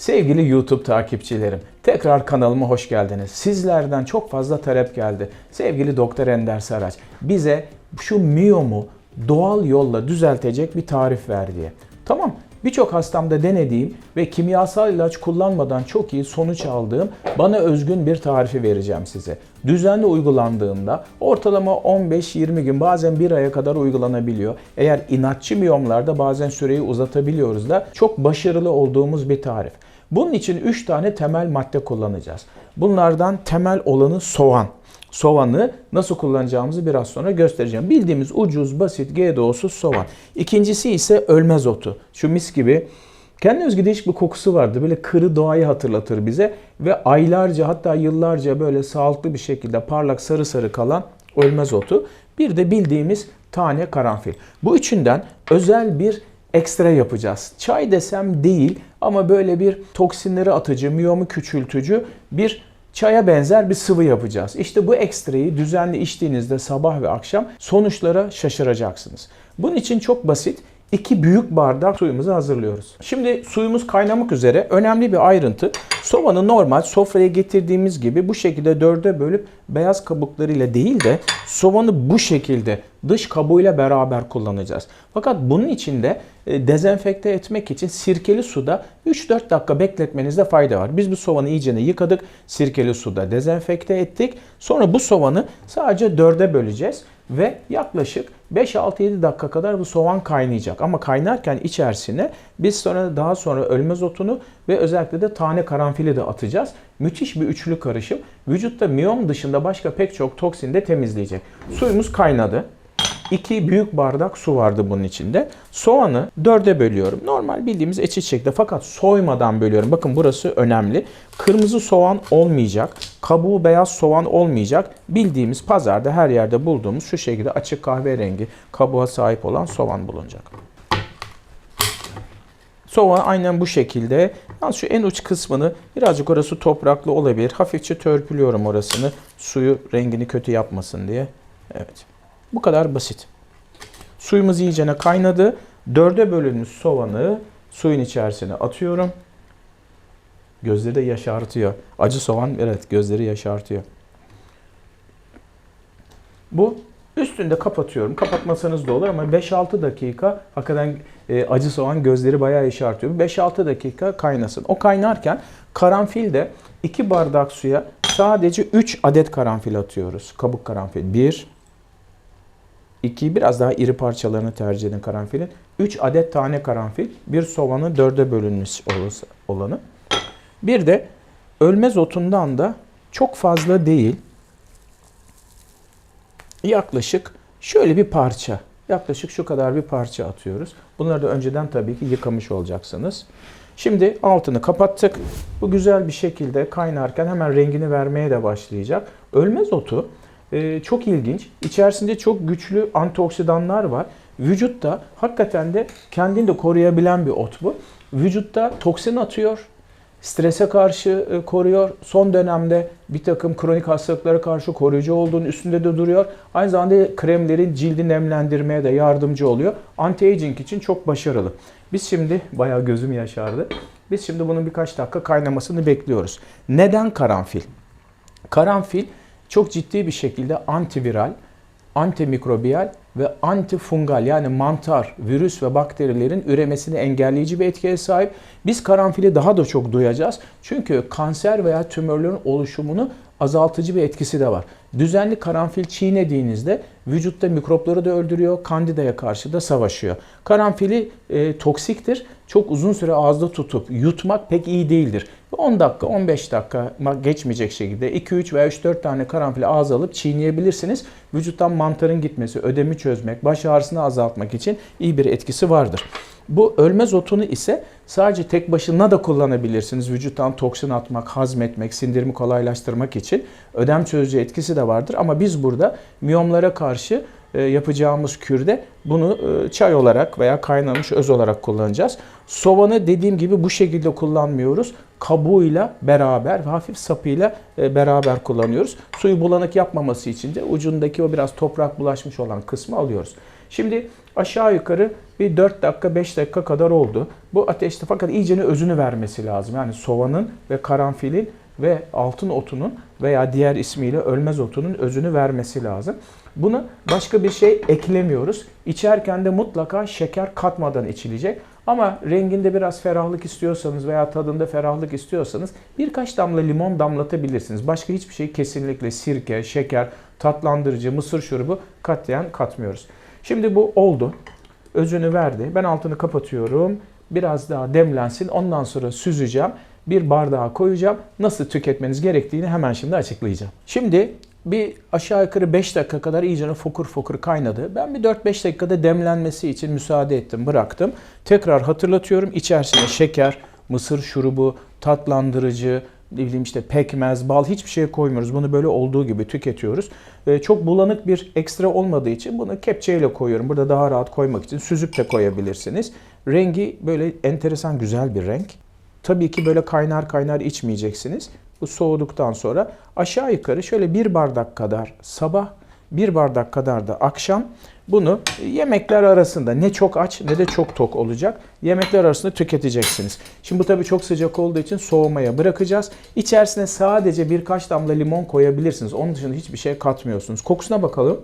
Sevgili YouTube takipçilerim, tekrar kanalıma hoş geldiniz. Sizlerden çok fazla talep geldi. Sevgili Doktor Ender Saraç, bize şu miyomu doğal yolla düzeltecek bir tarif ver diye. Tamam, birçok hastamda denediğim ve kimyasal ilaç kullanmadan çok iyi sonuç aldığım bana özgün bir tarifi vereceğim size. Düzenli uygulandığında ortalama 15-20 gün bazen bir aya kadar uygulanabiliyor. Eğer inatçı miyomlarda bazen süreyi uzatabiliyoruz da çok başarılı olduğumuz bir tarif. Bunun için 3 tane temel madde kullanacağız. Bunlardan temel olanı soğan. Soğanı nasıl kullanacağımızı biraz sonra göstereceğim. Bildiğimiz ucuz, basit, GDO'suz soğan. İkincisi ise ölmez otu. Şu mis gibi kendi özgü değişik bir kokusu vardı. Böyle kırı doğayı hatırlatır bize. Ve aylarca hatta yıllarca böyle sağlıklı bir şekilde parlak sarı sarı kalan ölmez otu. Bir de bildiğimiz tane karanfil. Bu üçünden özel bir ekstra yapacağız. Çay desem değil ama böyle bir toksinleri atıcı, miyomu küçültücü bir çaya benzer bir sıvı yapacağız. İşte bu ekstrayı düzenli içtiğinizde sabah ve akşam sonuçlara şaşıracaksınız. Bunun için çok basit. 2 büyük bardak suyumuzu hazırlıyoruz. Şimdi suyumuz kaynamak üzere. Önemli bir ayrıntı. Soğanı normal sofraya getirdiğimiz gibi bu şekilde dörde bölüp beyaz kabuklarıyla değil de soğanı bu şekilde dış kabuğuyla beraber kullanacağız. Fakat bunun için de e, dezenfekte etmek için sirkeli suda 3-4 dakika bekletmenizde fayda var. Biz bu soğanı iyice yıkadık, sirkeli suda dezenfekte ettik. Sonra bu soğanı sadece dörde böleceğiz ve yaklaşık 5-6-7 dakika kadar bu soğan kaynayacak. Ama kaynarken içerisine biz sonra daha sonra ölmez otunu ve özellikle de tane karanfili de atacağız. Müthiş bir üçlü karışım. Vücutta miyom dışında başka pek çok toksini de temizleyecek. Suyumuz kaynadı. 2 büyük bardak su vardı bunun içinde. Soğanı dörde bölüyorum. Normal bildiğimiz eşit şekilde fakat soymadan bölüyorum. Bakın burası önemli. Kırmızı soğan olmayacak. Kabuğu beyaz soğan olmayacak. Bildiğimiz pazarda her yerde bulduğumuz şu şekilde açık kahverengi kabuğa sahip olan soğan bulunacak. Soğan aynen bu şekilde. Yalnız şu en uç kısmını birazcık orası topraklı olabilir. Hafifçe törpülüyorum orasını. Suyu rengini kötü yapmasın diye. Evet. Bu kadar basit. Suyumuz iyicene kaynadı. Dörde bölünmüş soğanı suyun içerisine atıyorum. Gözleri de yaşartıyor. Acı soğan evet gözleri yaşartıyor. Bu üstünde kapatıyorum. Kapatmasanız da olur ama 5-6 dakika hakikaten e, acı soğan gözleri bayağı yaşartıyor. 5-6 dakika kaynasın. O kaynarken karanfil de 2 bardak suya sadece 3 adet karanfil atıyoruz. Kabuk karanfil. 1 2 biraz daha iri parçalarını tercih edin karanfilin. 3 adet tane karanfil, bir soğanı dörde bölünmüş olanı. Bir de ölmez otundan da çok fazla değil. Yaklaşık şöyle bir parça. Yaklaşık şu kadar bir parça atıyoruz. Bunları da önceden tabii ki yıkamış olacaksınız. Şimdi altını kapattık. Bu güzel bir şekilde kaynarken hemen rengini vermeye de başlayacak. Ölmez otu e, çok ilginç. İçerisinde çok güçlü antioksidanlar var. Vücutta hakikaten de kendini de koruyabilen bir ot bu. Vücutta toksin atıyor, strese karşı e, koruyor. Son dönemde bir takım kronik hastalıklara karşı koruyucu olduğunu üstünde de duruyor. Aynı zamanda kremlerin cildi nemlendirmeye de yardımcı oluyor. Anti-aging için çok başarılı. Biz şimdi bayağı gözüm yaşardı. Biz şimdi bunun birkaç dakika kaynamasını bekliyoruz. Neden karanfil? Karanfil çok ciddi bir şekilde antiviral, antimikrobiyal ve antifungal yani mantar, virüs ve bakterilerin üremesini engelleyici bir etkiye sahip. Biz karanfili daha da çok duyacağız. Çünkü kanser veya tümörlerin oluşumunu azaltıcı bir etkisi de var. Düzenli karanfil çiğnediğinizde vücutta mikropları da öldürüyor, kandidaya karşı da savaşıyor. Karanfili e, toksiktir. Çok uzun süre ağızda tutup yutmak pek iyi değildir. 10 dakika, 15 dakika geçmeyecek şekilde 2-3 veya 3-4 tane karanfili ağza alıp çiğneyebilirsiniz. Vücuttan mantarın gitmesi, ödemi çözmek, baş ağrısını azaltmak için iyi bir etkisi vardır. Bu ölmez otunu ise sadece tek başına da kullanabilirsiniz. Vücuttan toksin atmak, hazmetmek, sindirimi kolaylaştırmak için ödem çözücü etkisi de vardır. Ama biz burada miyomlara karşı yapacağımız kürde bunu e, çay olarak veya kaynamış öz olarak kullanacağız. Soğanı dediğim gibi bu şekilde kullanmıyoruz. Kabuğuyla beraber ve hafif sapıyla e, beraber kullanıyoruz. Suyu bulanık yapmaması için de ucundaki o biraz toprak bulaşmış olan kısmı alıyoruz. Şimdi aşağı yukarı bir 4 dakika 5 dakika kadar oldu. Bu ateşte fakat iyicene özünü vermesi lazım. Yani soğanın ve karanfilin ve altın otunun veya diğer ismiyle ölmez otunun özünü vermesi lazım. Bunu başka bir şey eklemiyoruz. İçerken de mutlaka şeker katmadan içilecek. Ama renginde biraz ferahlık istiyorsanız veya tadında ferahlık istiyorsanız birkaç damla limon damlatabilirsiniz. Başka hiçbir şey kesinlikle sirke, şeker, tatlandırıcı, mısır şurubu katlayan katmıyoruz. Şimdi bu oldu. Özünü verdi. Ben altını kapatıyorum. Biraz daha demlensin. Ondan sonra süzeceğim. Bir bardağa koyacağım. Nasıl tüketmeniz gerektiğini hemen şimdi açıklayacağım. Şimdi bir aşağı yukarı 5 dakika kadar iyice fokur fokur kaynadı. Ben bir 4-5 dakikada demlenmesi için müsaade ettim, bıraktım. Tekrar hatırlatıyorum. İçerisine şeker, mısır şurubu, tatlandırıcı, ne bileyim işte pekmez, bal hiçbir şey koymuyoruz. Bunu böyle olduğu gibi tüketiyoruz. Ee, çok bulanık bir ekstra olmadığı için bunu kepçeyle koyuyorum. Burada daha rahat koymak için süzüp de koyabilirsiniz. Rengi böyle enteresan güzel bir renk. Tabii ki böyle kaynar kaynar içmeyeceksiniz. Bu soğuduktan sonra aşağı yukarı şöyle bir bardak kadar sabah, bir bardak kadar da akşam bunu yemekler arasında ne çok aç ne de çok tok olacak. Yemekler arasında tüketeceksiniz. Şimdi bu tabii çok sıcak olduğu için soğumaya bırakacağız. İçerisine sadece birkaç damla limon koyabilirsiniz. Onun dışında hiçbir şey katmıyorsunuz. Kokusuna bakalım.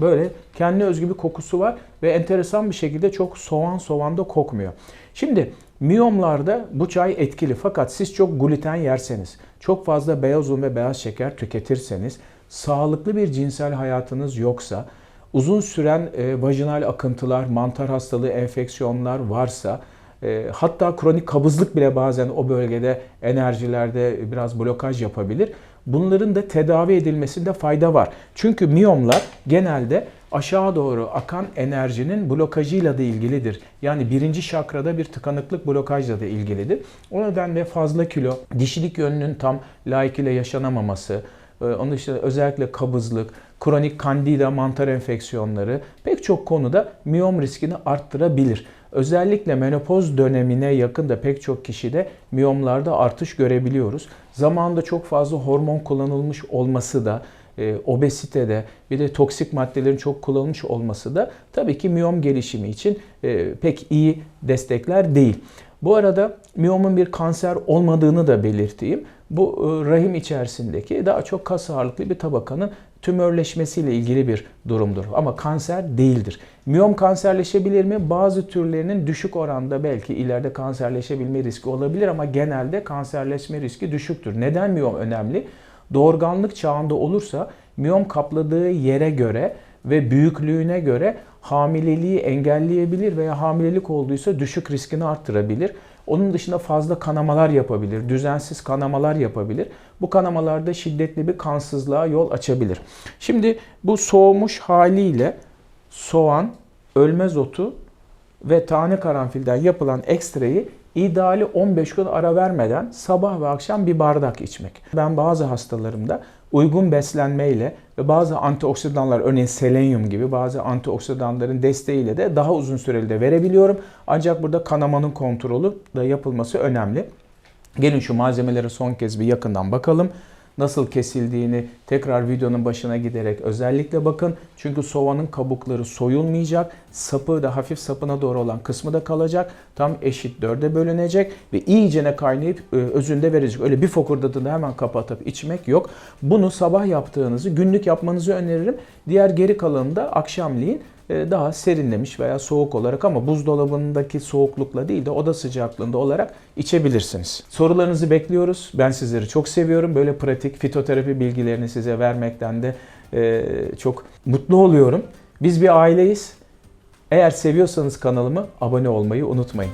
Böyle kendi özgü bir kokusu var ve enteresan bir şekilde çok soğan soğan da kokmuyor. Şimdi miyomlarda bu çay etkili fakat siz çok gluten yerseniz, çok fazla beyaz un ve beyaz şeker tüketirseniz, sağlıklı bir cinsel hayatınız yoksa, uzun süren e, vajinal akıntılar, mantar hastalığı, enfeksiyonlar varsa, e, hatta kronik kabızlık bile bazen o bölgede enerjilerde biraz blokaj yapabilir. Bunların da tedavi edilmesinde fayda var. Çünkü miyomlar genelde aşağı doğru akan enerjinin blokajıyla da ilgilidir. Yani birinci şakrada bir tıkanıklık blokajla da ilgilidir. O nedenle fazla kilo, dişilik yönünün tam layıkıyla yaşanamaması, e, onun dışında özellikle kabızlık, kronik kandida mantar enfeksiyonları pek çok konuda miyom riskini arttırabilir. Özellikle menopoz dönemine yakın da pek çok kişide miyomlarda artış görebiliyoruz. Zamanında çok fazla hormon kullanılmış olması da e, obesitede bir de toksik maddelerin çok kullanılmış olması da tabii ki miyom gelişimi için e, pek iyi destekler değil. Bu arada miyomun bir kanser olmadığını da belirteyim. Bu e, rahim içerisindeki daha çok kas ağırlıklı bir tabakanın tümörleşmesiyle ilgili bir durumdur. Ama kanser değildir. Miyom kanserleşebilir mi? Bazı türlerinin düşük oranda belki ileride kanserleşebilme riski olabilir ama genelde kanserleşme riski düşüktür. Neden miyom önemli? Doğurganlık çağında olursa miyom kapladığı yere göre ve büyüklüğüne göre hamileliği engelleyebilir veya hamilelik olduysa düşük riskini arttırabilir. Onun dışında fazla kanamalar yapabilir, düzensiz kanamalar yapabilir. Bu kanamalarda şiddetli bir kansızlığa yol açabilir. Şimdi bu soğumuş haliyle soğan, ölmez otu ve tane karanfilden yapılan ekstrayı ideali 15 gün ara vermeden sabah ve akşam bir bardak içmek. Ben bazı hastalarımda uygun beslenmeyle ve bazı antioksidanlar örneğin selenyum gibi bazı antioksidanların desteğiyle de daha uzun süreli de verebiliyorum. Ancak burada kanamanın kontrolü da yapılması önemli. Gelin şu malzemelere son kez bir yakından bakalım nasıl kesildiğini tekrar videonun başına giderek özellikle bakın. Çünkü soğanın kabukları soyulmayacak. Sapı da hafif sapına doğru olan kısmı da kalacak. Tam eşit dörde bölünecek ve iyicene kaynayıp e, özünde verecek. Öyle bir fokurdadığında hemen kapatıp içmek yok. Bunu sabah yaptığınızı günlük yapmanızı öneririm. Diğer geri kalanını da akşamleyin daha serinlemiş veya soğuk olarak ama buzdolabındaki soğuklukla değil de oda sıcaklığında olarak içebilirsiniz. Sorularınızı bekliyoruz. Ben sizleri çok seviyorum. Böyle pratik fitoterapi bilgilerini size vermekten de e, çok mutlu oluyorum. Biz bir aileyiz. Eğer seviyorsanız kanalımı abone olmayı unutmayın.